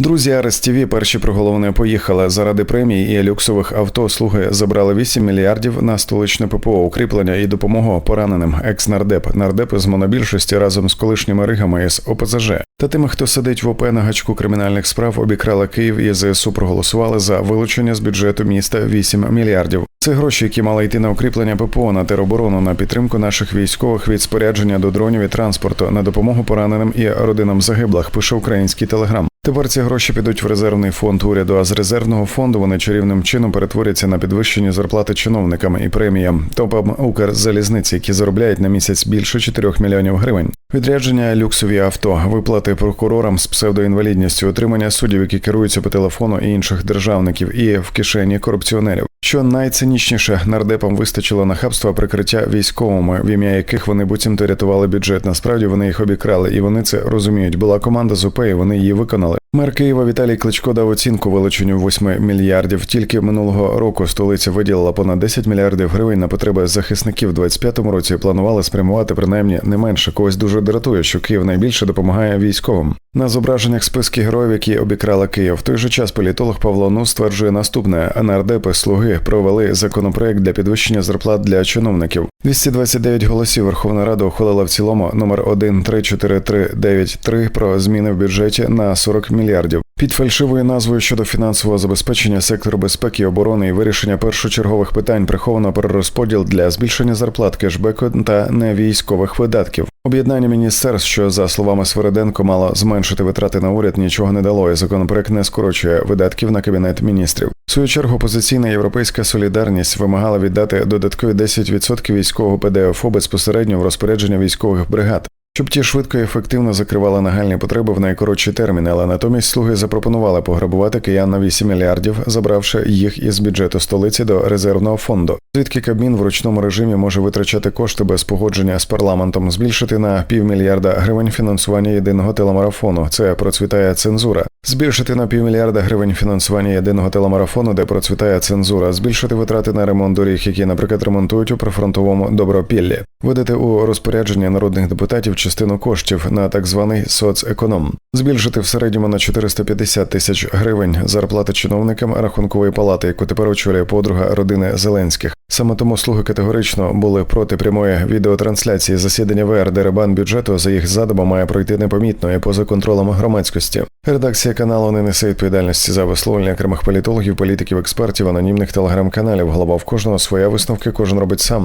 Друзі, Арес ТВ перші проголовини поїхали заради премій і люксових авто. Слуги забрали 8 мільярдів на столичне ППО, укріплення і допомогу пораненим. Екс-нардеп, нардеп з монобільшості разом з колишніми ригами із ОПЗЖ. Та тими, хто сидить в ОП на гачку кримінальних справ, обікрала Київ і ЗСУ проголосували за вилучення з бюджету міста 8 мільярдів. Це гроші, які мали йти на укріплення ППО, на тероборону, на підтримку наших військових від спорядження до дронів і транспорту, на допомогу пораненим і родинам загиблих. Пише український телеграм. Тепер ці гроші підуть в резервний фонд уряду. А з резервного фонду вони чарівним чином перетворяться на підвищені зарплати чиновникам і преміям топам Укрзалізниці, які заробляють на місяць більше 4 мільйонів гривень. Відрядження люксові авто, виплати прокурорам з псевдоінвалідністю, отримання суддів, які керуються по телефону і інших державників, і в кишені корупціонерів. Що найцинічніше нардепам вистачило нахабства прикриття військовими, в ім'я яких вони буцімто рятували бюджет. Насправді вони їх обікрали, і вони це розуміють. Була команда з УП, і вони її виконали. Мер Києва Віталій Кличко дав оцінку вилученню 8 мільярдів. Тільки минулого року столиця виділила понад 10 мільярдів гривень на потреби захисників. У 25-му році планували спрямувати принаймні не менше. Когось дуже дратує, що Київ найбільше допомагає військовим. На зображеннях списки героїв, які обікрали Київ. В той же час політолог Павло Ну стверджує наступне: нардепи слуги провели законопроект для підвищення зарплат для чиновників. 229 голосів Верховна Рада ухвалила в цілому номер 134393 про зміни в бюджеті на 40 мільярдів. Під фальшивою назвою щодо фінансового забезпечення сектору безпеки оборони і вирішення першочергових питань приховано перерозподіл для збільшення зарплат кешбеку та невійськових видатків. Об'єднання міністерств, що за словами Свериденко, мало зменшити витрати на уряд, нічого не дало. і Законопроект не скорочує видатків на кабінет міністрів. В свою чергу опозиційна європейська солідарність вимагала віддати додаткові 10% військового ПДФО безпосередньо в розпорядження військових бригад. Щоб ті швидко і ефективно закривали нагальні потреби в найкоротші терміни, але натомість слуги запропонували пограбувати киян на 8 мільярдів, забравши їх із бюджету столиці до резервного фонду. Звідки Кабмін в ручному режимі може витрачати кошти без погодження з парламентом, збільшити на півмільярда гривень фінансування єдиного телемарафону. Це процвітає цензура. Збільшити на півмільярда гривень фінансування єдиного телемарафону, де процвітає цензура, збільшити витрати на ремонт доріг, які, наприклад, ремонтують у прифронтовому добропіллі, видати у розпорядження народних депутатів частину коштів на так званий соцеконом, збільшити в середньому на 450 тисяч гривень зарплати чиновникам рахункової палати, яку тепер очолює подруга родини Зеленських. Саме тому слуги категорично були проти прямої відеотрансляції засідання ВР, де ребан бюджету за їх задумом має пройти непомітно і поза контролем громадськості. Редакція каналу не несе відповідальності за висловлення окремих політологів, політиків, експертів, анонімних телеграм-каналів. Голова в кожного своя висновки, кожен робить сам.